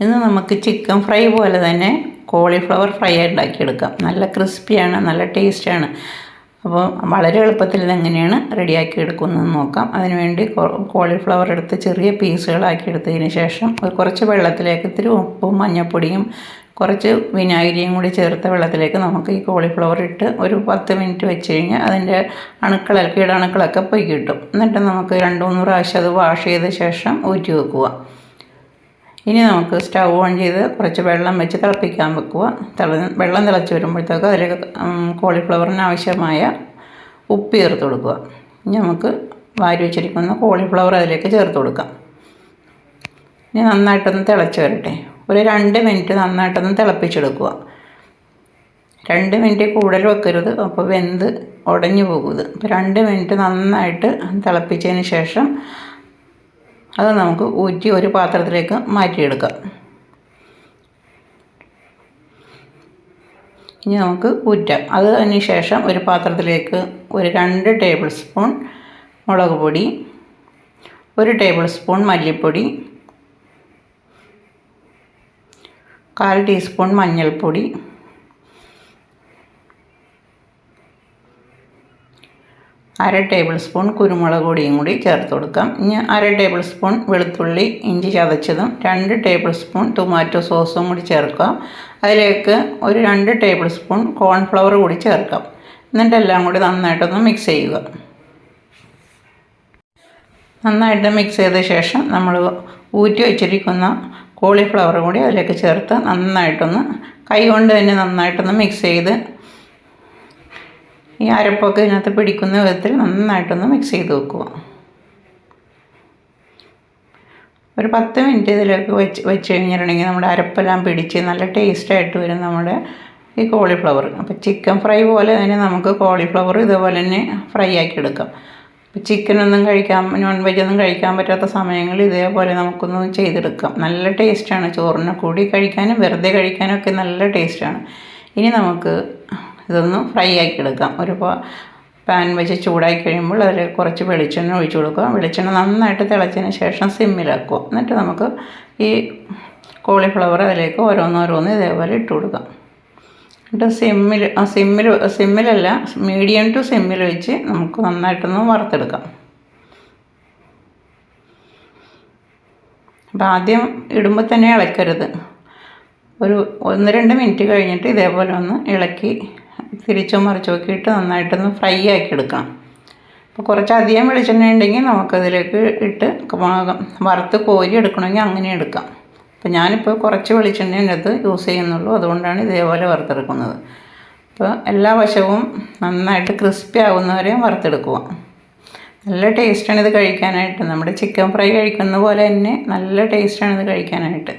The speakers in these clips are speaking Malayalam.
ഇന്ന് നമുക്ക് ചിക്കൻ ഫ്രൈ പോലെ തന്നെ കോളിഫ്ലവർ ഫ്രൈ ഉണ്ടാക്കിയെടുക്കാം. നല്ല ക്രിസ്പിയാണ് നല്ല ടേസ്റ്റാണ് അപ്പോൾ വളരെ എളുപ്പത്തിൽ ഇതെങ്ങനെയാണ് റെഡിയാക്കി എടുക്കുന്നതെന്ന് നോക്കാം. അതിനുവേണ്ടി കോളിഫ്ലവർ എടുത്ത് ചെറിയ പീസുകളാക്കി എടുത്തതിന് ശേഷം കുറച്ച് വെള്ളത്തിലേക്ക് ഇത്തിരി ഉപ്പും മഞ്ഞൾപ്പൊടിയും കുറച്ച് വിനാഗിരിയും കൂടി ചേർത്ത വെള്ളത്തിലേക്ക് നമുക്ക് ഈ കോളിഫ്ലവർ ഇട്ട് ഒരു പത്ത് മിനിറ്റ് വെച്ച് കഴിഞ്ഞാൽ അതിന്റെ അണുക്കളൊക്കെ കീടാണുക്കളൊക്കെ പോയി കിട്ടും എന്നിട്ട് നമുക്ക് രണ്ട് മൂന്ന് പ്രാവശ്യം അത് വാഷ് ചെയ്ത ശേഷം ഊറ്റി വെക്കുക. ഇനി നമുക്ക് സ്റ്റൗ ഓൺ ചെയ്ത് കുറച്ച് വെള്ളം വെച്ച് തിളപ്പിക്കാൻ വെക്കുക. തിള വെള്ളം തിളച്ച് വരുമ്പോഴത്തേക്ക് അതിൽ കോളിഫ്ലവറിന് ആവശ്യമായ ഉപ്പ് ചേർത്ത് കൊടുക്കുക. ഇനി നമുക്ക് വാരി വെച്ചിരിക്കുന്ന കോളിഫ്ലവർ അതിലേക്ക് ചേർത്ത് കൊടുക്കാം. ഇനി നന്നായിട്ടൊന്ന് തിളച്ച് വരട്ടെ. ഒരു രണ്ട് മിനിറ്റ് നന്നായിട്ടൊന്ന് തിളപ്പിച്ചെടുക്കുക. രണ്ട് മിനിറ്റ് കൂടുതൽ വെക്കരുത്. അപ്പോൾ വെന്ത് ഉടഞ്ഞു പോകുന്നത് അപ്പോൾ രണ്ട് മിനിറ്റ് നന്നായിട്ട് തിളപ്പിച്ചതിന് ശേഷം അത് നമുക്ക് ഊറ്റി ഒരു പാത്രത്തിലേക്ക് മാറ്റിയെടുക്കാം. ഇനി നമുക്ക് ഊറ്റാം. അത് അതിന് ശേഷം ഒരു പാത്രത്തിലേക്ക് ഒരു രണ്ട് ടേബിൾ സ്പൂൺ മുളക് പൊടി ഒരു ടേബിൾ സ്പൂൺ മല്ലിപ്പൊടി കാൽ ടീസ്പൂൺ മഞ്ഞൾപ്പൊടി അര ടേബിൾ സ്പൂൺ കുരുമുളക് പൊടിയും കൂടി ചേർത്ത് കൊടുക്കാം. ഇനി അര ടേബിൾ സ്പൂൺ വെളുത്തുള്ളി ഇഞ്ചി ചതച്ചതും രണ്ട് ടേബിൾ സ്പൂൺ ടൊമാറ്റോ സോസും കൂടി ചേർക്കാം അതിലേക്ക് ഒരു രണ്ട് ടേബിൾ സ്പൂൺ കോൺഫ്ലവർ കൂടി ചേർക്കാം. എന്നിട്ട് എല്ലാം കൂടി നന്നായിട്ടൊന്ന് മിക്സ് ചെയ്യുക. നന്നായിട്ട് മിക്സ് ചെയ്ത ശേഷം നമ്മൾ ഊറ്റി വെച്ചിരിക്കുന്ന കോളിഫ്ലവർ കൂടി അതിലേക്ക് ചേർത്ത് നന്നായിട്ടൊന്ന് കൈ കൊണ്ട് തന്നെ നന്നായിട്ടൊന്ന് മിക്സ് ചെയ്ത് ഈ അരപ്പൊക്കെ ഇതിനകത്ത് പിടിക്കുന്ന വിധത്തിൽ നന്നായിട്ടൊന്ന് മിക്സ് ചെയ്ത് വെക്കുക. ഒരു പത്ത് മിനിറ്റ് ഇതിലേക്ക് വെച്ച് വെച്ച് കഴിഞ്ഞിട്ടുണ്ടെങ്കിൽ നമ്മുടെ അരപ്പെല്ലാം പിടിച്ച് നല്ല ടേസ്റ്റായിട്ട് വരും നമ്മുടെ ഈ കോളിഫ്ലവർ അപ്പോൾ ചിക്കൻ ഫ്രൈ പോലെ തന്നെ നമുക്ക് കോളിഫ്ലവർ ഇതുപോലെ തന്നെ ഫ്രൈ ആക്കി എടുക്കാം. ഇപ്പോൾ ചിക്കനൊന്നും കഴിക്കാൻ നോൺ വെജ് ഒന്നും കഴിക്കാൻ പറ്റാത്ത സമയങ്ങളിൽ ഇതേപോലെ നമുക്കൊന്ന് ചെയ്തെടുക്കാം. നല്ല ടേസ്റ്റാണ് ചോറിന് കൂടി കഴിക്കാനും വെറുതെ കഴിക്കാനും ഒക്കെ നല്ല ടേസ്റ്റാണ് ഇനി നമുക്ക് ഇതൊന്ന് ഫ്രൈ ആക്കി എടുക്കാം ഒരു പാൻ വെച്ച് ചൂടാക്കി കഴിയുമ്പോൾ അതിൽ കുറച്ച് വെളിച്ചെണ്ണ ഒഴിച്ചു കൊടുക്കുക. വെളിച്ചെണ്ണ നന്നായിട്ട് തിളച്ചതിന് ശേഷം സിമ്മിലാക്കുക എന്നിട്ട് നമുക്ക് ഈ കോളിഫ്ലവർ അതിലേക്ക് ഓരോന്നോരോന്ന് ഇതേപോലെ ഇട്ട് കൊടുക്കാം എന്നിട്ട് സിമ്മിൽ ആ സിമ്മിൽ സിമ്മിലല്ല മീഡിയം ടു സിമ്മിൽ വെച്ച് നമുക്ക് നന്നായിട്ടൊന്ന് വറുത്തെടുക്കാം. അപ്പോൾ ആദ്യം ഇടുമ്പോൾ തന്നെ ഇളക്കരുത്. ഒരു ഒന്ന് രണ്ട് മിനിറ്റ് കഴിഞ്ഞിട്ട് ഇതേപോലെ ഒന്ന് ഇളക്കി തിരിച്ചോ ഒക്കെ ഇട്ട് നന്നായിട്ടൊന്ന് ഫ്രൈ ആക്കി എടുക്കാം അപ്പോൾ കുറച്ചധികം വെളിച്ചെണ്ണ ഉണ്ടെങ്കിൽ നമുക്കതിലേക്ക് ഇട്ട് വറുത്ത് കോരി എടുക്കണമെങ്കിൽ അങ്ങനെ എടുക്കാം. അപ്പോൾ ഞാനിപ്പോൾ കുറച്ച് വെളിച്ചെണ്ണ അതിനകത്ത് യൂസ് ചെയ്യുന്നുള്ളൂ. അതുകൊണ്ടാണ് ഇതേപോലെ വറുത്തെടുക്കുന്നത്. അപ്പോൾ എല്ലാ വശവും നന്നായിട്ട് ക്രിസ്പി ആകുന്നവരെയും വറുത്തെടുക്കുക. നല്ല ടേസ്റ്റാണ് ഇത് കഴിക്കാനായിട്ട്. നമ്മുടെ ചിക്കൻ ഫ്രൈ കഴിക്കുന്ന പോലെ തന്നെ നല്ല ടേസ്റ്റാണ് ഇത് കഴിക്കാനായിട്ട്.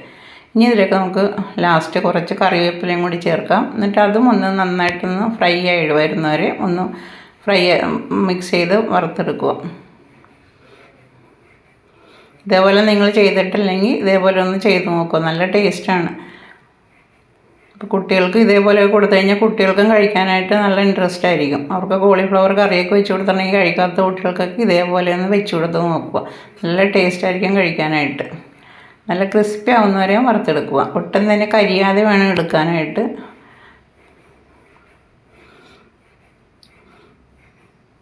ഇനി ഇതിലേക്ക് നമുക്ക് ലാസ്റ്റ് കുറച്ച് കറിവേപ്പിലയും കൂടി ചേർക്കാം. എന്നിട്ട് അതും ഒന്ന് നന്നായിട്ടൊന്ന് ഫ്രൈ ആയി വരുന്നവരെ ഒന്ന് ഫ്രൈ മിക്സ് ചെയ്ത് വറുത്തെടുക്കുക. ഇതേപോലെ നിങ്ങൾ ചെയ്തിട്ടില്ലെങ്കിൽ ഇതേപോലെ ഒന്ന് ചെയ്ത് നോക്കുക. നല്ല ടേസ്റ്റാണ് അപ്പോൾ കുട്ടികൾക്ക് ഇതേപോലെ കൊടുത്തു കഴിഞ്ഞാൽ കുട്ടികൾക്കും കഴിക്കാനായിട്ട് നല്ല ഇൻട്രസ്റ്റ് ആയിരിക്കും. അവർക്ക് കോളിഫ്ലവർ കറിയൊക്കെ വെച്ച് കൊടുത്തിട്ടുണ്ടെങ്കിൽ കഴിക്കാത്ത കുട്ടികൾക്കൊക്കെ ഇതേപോലെ ഒന്ന് വെച്ച് കൊടുത്ത് നോക്കുക. നല്ല ടേസ്റ്റ് ആയിരിക്കും കഴിക്കാനായിട്ട്. നല്ല ക്രിസ്പി ആവുന്ന വരെ വറുത്തെടുക്കുക. ഒട്ടും തന്നെ കരിയാതെ വേണം എടുക്കാനായിട്ട്.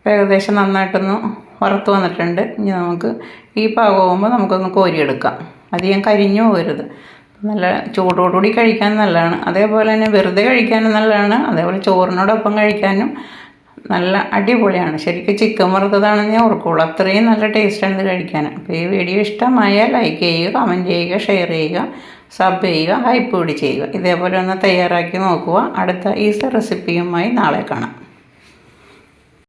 ഏകദേശം നന്നായിട്ടൊന്ന് വറുത്ത് വന്നിട്ടുണ്ട്. ഇനി നമുക്ക് ഈ പാകമാകുമ്പോൾ നമുക്കൊന്ന് കോരിയെടുക്കാം. അധികം കരിഞ്ഞു പോകരുത്. നല്ല ചൂടോടുകൂടി കഴിക്കാൻ നല്ലതാണ്. അതേപോലെ തന്നെ വെറുതെ കഴിക്കാനും നല്ലതാണ്. അതേപോലെ ചോറിനോടൊപ്പം കഴിക്കാനും നല്ല അടിപൊളിയാണ്. ശരിക്കും ചിക്കൻ വറുത്തതാണെന്ന് ഞാൻ ഓർക്കുള്ളൂ. അത്രയും നല്ല ടേസ്റ്റാണ് ഇത് കഴിക്കാൻ. അപ്പോൾ ഈ വീഡിയോ ഇഷ്ടമായാൽ ലൈക്ക് ചെയ്യുക കമന്റ് ചെയ്യുക ഷെയർ ചെയ്യുക സബ് ചെയ്യുക ഹൈപ്പ് കൂടി ചെയ്യുക. ഇതേപോലെ ഒന്ന് തയ്യാറാക്കി നോക്കുക. അടുത്ത ഈസ റെസിപ്പിയുമായി നാളെ കാണാം.